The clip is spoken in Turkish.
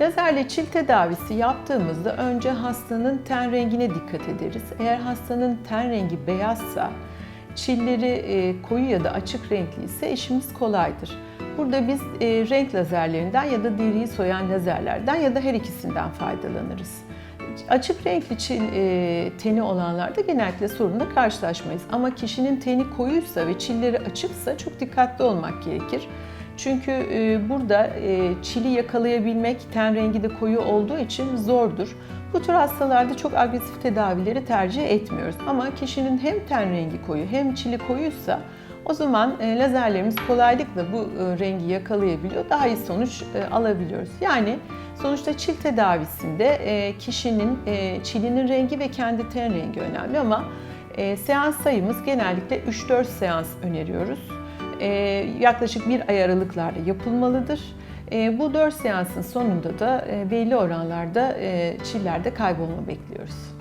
Lazerle çil tedavisi yaptığımızda önce hastanın ten rengine dikkat ederiz. Eğer hastanın ten rengi beyazsa, çilleri e, koyu ya da açık renkli ise işimiz kolaydır. Burada biz e, renk lazerlerinden ya da deriyi soyan lazerlerden ya da her ikisinden faydalanırız. Açık renkli çil e, teni olanlarda genellikle sorunla karşılaşmayız. Ama kişinin teni koyuysa ve çilleri açıksa çok dikkatli olmak gerekir. Çünkü e, burada e, çili yakalayabilmek ten rengi de koyu olduğu için zordur. Bu tür hastalarda çok agresif tedavileri tercih etmiyoruz. Ama kişinin hem ten rengi koyu hem çili koyuysa o zaman e, lazerlerimiz kolaylıkla bu rengi yakalayabiliyor. Daha iyi sonuç alabiliyoruz. Yani sonuçta çil tedavisinde kişinin çilinin rengi ve kendi ten rengi önemli ama seans sayımız genellikle 3-4 seans öneriyoruz. E, yaklaşık bir ay aralıklarla yapılmalıdır. E, bu 4 seansın sonunda da e, belli oranlarda çillerde kaybolma bekliyoruz.